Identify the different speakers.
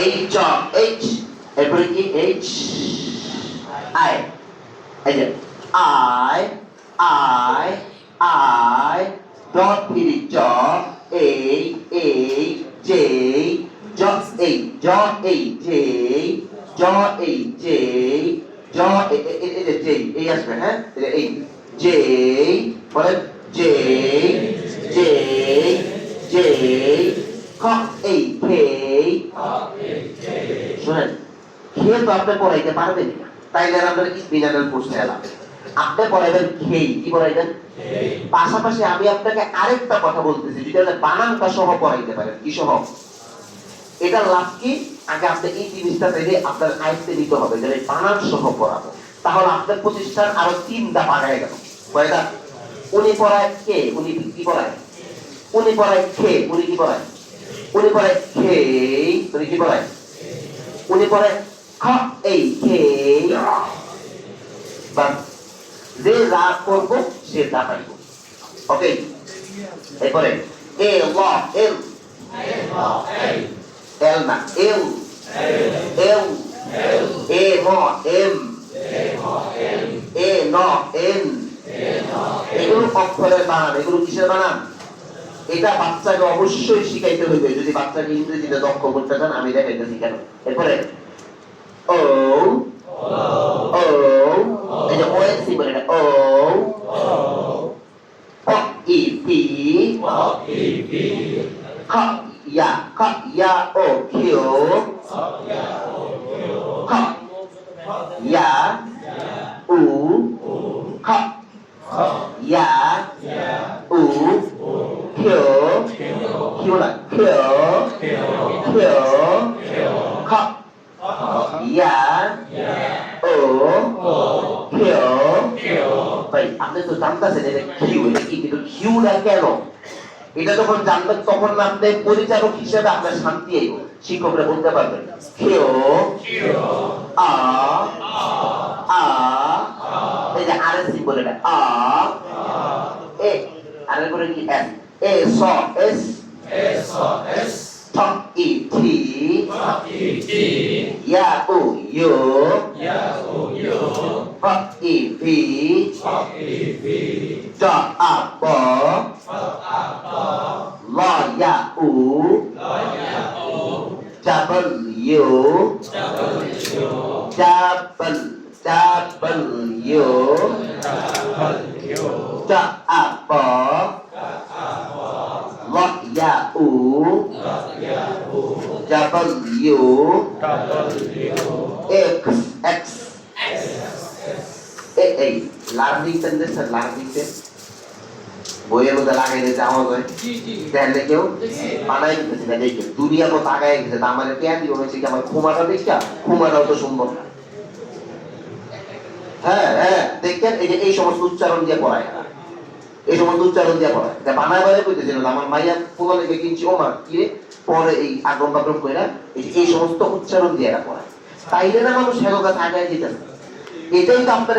Speaker 1: H H এরপরে কি H I এই যে I I I dot three জ এই এই জে জ এই জ এই জে জ এই জে জ এই এই- এই যে জে এই আসবে হ্যাঁ এই যে এই জে বলেন জে জে জে খ এই খে শুনেন খেয়ে তো আপনি পড়াইতে পারবেন না। তাইলে আপনার ইসমিনানের প্রশ্নে এলাম। আপনি পড়াইবেন খেয়ে কি পড়াইবেন? পাশাপাশি আমি আপনাকে আরেকটা কথা বলতেছি যেটা হলো বানানটা সহ পড়াইতে পারেন। কি সহ? এটা লাভ কি? আগে আপনি এই জিনিসটা পেলে আপনার আয়ত্তে নিতে হবে যে বানান সহ পড়াবো। তাহলে আপনার প্রতিষ্ঠান আরও তিনটা পাঠায় গেল। কয়টা? উনি পড়ায় কে? উনি কি পড়ায়? উনি পড়ায় খে উনি কি পড়ায়? উনি পড়ায় খে উনি কি পড়ায় উনি পড়ায় খ এই খে বাস যে যা করব, সে তা পাইব। ওকে? এরপরে, এ, ল, এল। এল না, এল। এল। এ, ম, এম। এ, ন, এন। এগুলো অক্ষরের বানান, এগুলো কিসের বানান? এটা বাচ্চাকে অবশ্যই শিখাইতে হইবে। যদি বাচ্চাকে ইংরেজিতে দক্ষ করতে চান, আমি দেখাইতেছি কেন? এরপরে, ও এটা, ও ই ও কিউ খ ইয়া উ খ ইয়া উ কিউ কিউ না কিউ কিউ খ ইয়া ও কিউ ভাই আপনি তো জানতেছেন এটা কিউ এটা কি কিন্তু কিউটা কেন এটা যখন জানবেন তখন আপনি পরিচালক হিসেবে আপনার শান্তি আইব শিক্ষকরা বলতে পারবেন। কিউ আ আ এই যে আর সিম্বল এটা আ, এ। আর পরে কি? এস เอสอเอสเอสอเอสทอกอีทีทอกอีทียาอูยูยาอูยูพอกอีพีพอกอีพีจออาบอจออาบอลอยาอูลอยาอูจับโยูจับโยูจับจับลยูจับโยูจออาบอ ইউ এক্স এক্স এই এই লার্নিং পেন দেখছেন লার্নিং পেন বইয়ের মধ্যে লাগাই দিতে আমার হয় দেখলে কেউ? বানাই দিতেছে না দেখে দুনিয়া তো তাকায় গেছে তা আমার পেন দিয়ে হয়েছে কি আমার খুমাটা দেখা খুমাটাও তো সুন্দর। না হ্যাঁ হ্যাঁ দেখেন এই যে এই সমস্ত উচ্চারণ দিয়ে পড়ায়। এই সমস্ত উচ্চারণ দিয়ে পড়া তা বানায় বানায় কইতেছিল না, আমার মাইয়া পোলা লেগে কিনছি ও মা কিনে পরে এই আগম বাগম করে এই সমস্ত উচ্চারণ দিয়ে পড়ায়। তাইলে না মানুষ হেগো কাছে আগায় এটাই তো আপনার